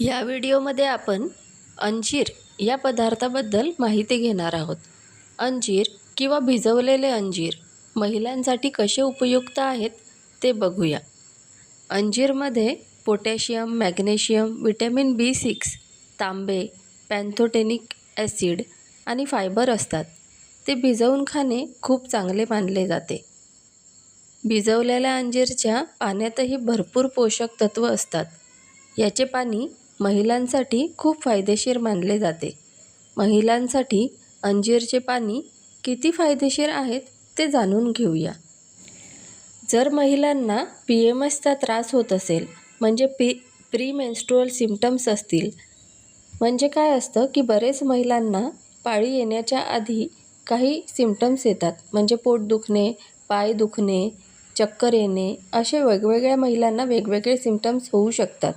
या व्हिडिओमध्ये आपण अंजीर या पदार्थाबद्दल माहिती घेणार आहोत. अंजीर किंवा भिजवलेले अंजीर महिलांसाठी कसे उपयुक्त आहेत ते बघूया. अंजीरमध्ये potassium magnesium vitamin B six तांबे पॅन्थोटेनिक ॲसिड आणि फायबर असतात. ते भिजवून खाणे खूप चांगले मानले जाते. भिजवलेल्या अंजीरच्या पाण्यातही भरपूर पोषक तत्त्व असतात. याचे पाणी महिलांसाठी खूप फायदेशीर मानले जाते. महिलांसाठी अंजीरचे पाणी किती फायदेशीर आहेत ते जाणून घेऊया. जर महिलांना पी एम एसचा त्रास होत असेल म्हणजे पी प्री मेन्स्ट्रुअल सिम्टम्स असतील म्हणजे काय असतं की बरेच महिलांना पाळी येण्याच्या आधी काही सिम्टम्स येतात म्हणजे पोट दुखणे पाय दुखणे चक्कर येणे असे वेगवेगळ्या महिलांना वेगवेगळे सिम्टम्स होऊ शकतात.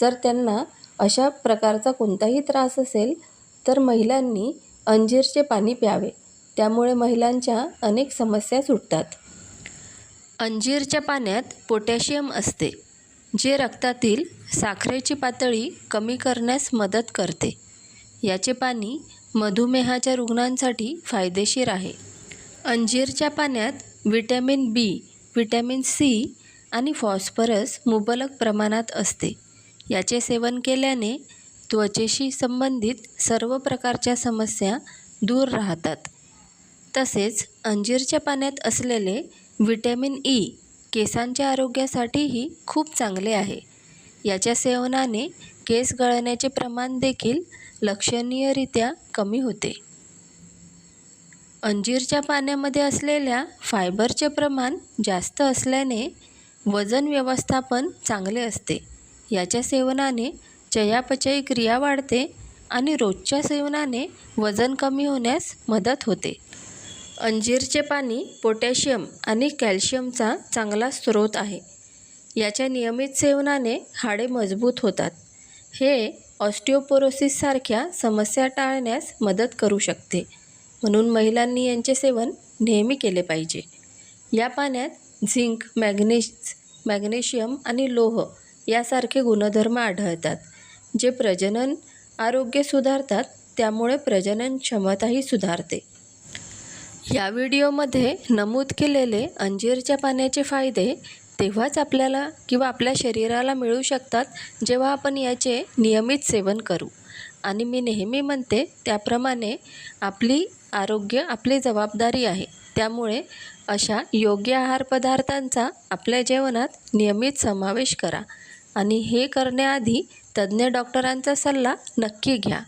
जर त्यांना अशा प्रकारचा कोणताही त्रास असेल तर महिलांनी अंजीरचे पाणी प्यावे. त्यामुळे महिलांच्या अनेक समस्या सुटतात. अंजीरच्या पाण्यात पोटॅशियम असते जे रक्तातील साखरेची पातळी कमी करण्यास मदत करते. याचे पाणी मधुमेहाच्या रुग्णांसाठी फायदेशीर आहे. अंजीरच्या पाण्यात व्हिटॅमिन बी व्हिटॅमिन सी आणि फॉस्फरस मुबलक प्रमाणात असते. याचे सेवन केल्याने त्वचेशी संबंधित सर्व प्रकारच्या समस्या दूर राहतात. तसेच अंजीरच्या पाण्यात असलेले व्हिटॅमिन ई केसांच्या आरोग्यासाठीही खूप चांगले आहे. याच्या सेवनाने केस गळण्याचे प्रमाण देखील लक्षणीयरित्या कमी होते. अंजीरच्या पाण्यामध्ये असलेल्या फायबरचे प्रमाण जास्त असल्याने वजन व्यवस्थापन चांगले असते. याच्या सेवनाने चयापचय क्रिया वाढते आणि रोजच्या सेवनाने वजन कमी होण्यास मदत होते. अंजीरचे पाणी पोटॅशियम आणि कॅल्शियमचा चांगला स्रोत आहे. याच्या नियमित सेवनाने हाडे मजबूत होतात. हे ऑस्टिओपोरोसिससारख्या समस्या टाळण्यास मदत करू शकते. म्हणून महिलांनी यांचे सेवन नेहमी केले पाहिजे. या पाण्यात झिंक मॅग्नेश मॅग्नेशियम आणि लोह यासारखे गुणधर्म आढळतात जे प्रजनन आरोग्य सुधारतात त्यामुळे प्रजनन क्षमताही सुधारते. या व्हिडिओमध्ये नमूद केलेले अंजीरच्या पाण्याचे फायदे तेव्हाच आपल्याला किंवा आपल्या शरीराला मिळू शकतात जेव्हा आपण याचे नियमित सेवन करू. आणि मी नेहमी म्हणते त्याप्रमाणे आपली आरोग्य आपली जबाबदारी आहे. त्यामुळे अशा योग्य आहार पदार्थांचा आपल्या जेवणात नियमित समावेश करा. आणि हे करण्याआधी तज्ज्ञ डॉक्टरांचा सल्ला नक्की घ्या.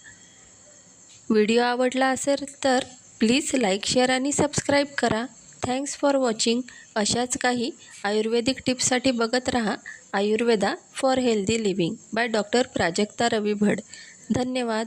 व्हिडिओ आवडला असेल तर प्लीज लाईक शेअर आणि सबस्क्राईब करा. Thanks for watching. अशाच काही आयुर्वेदिक टिप्ससाठी बघत राहा. Ayurveda for healthy living. By doctor Prajakta Ravi Bhad धन्यवाद.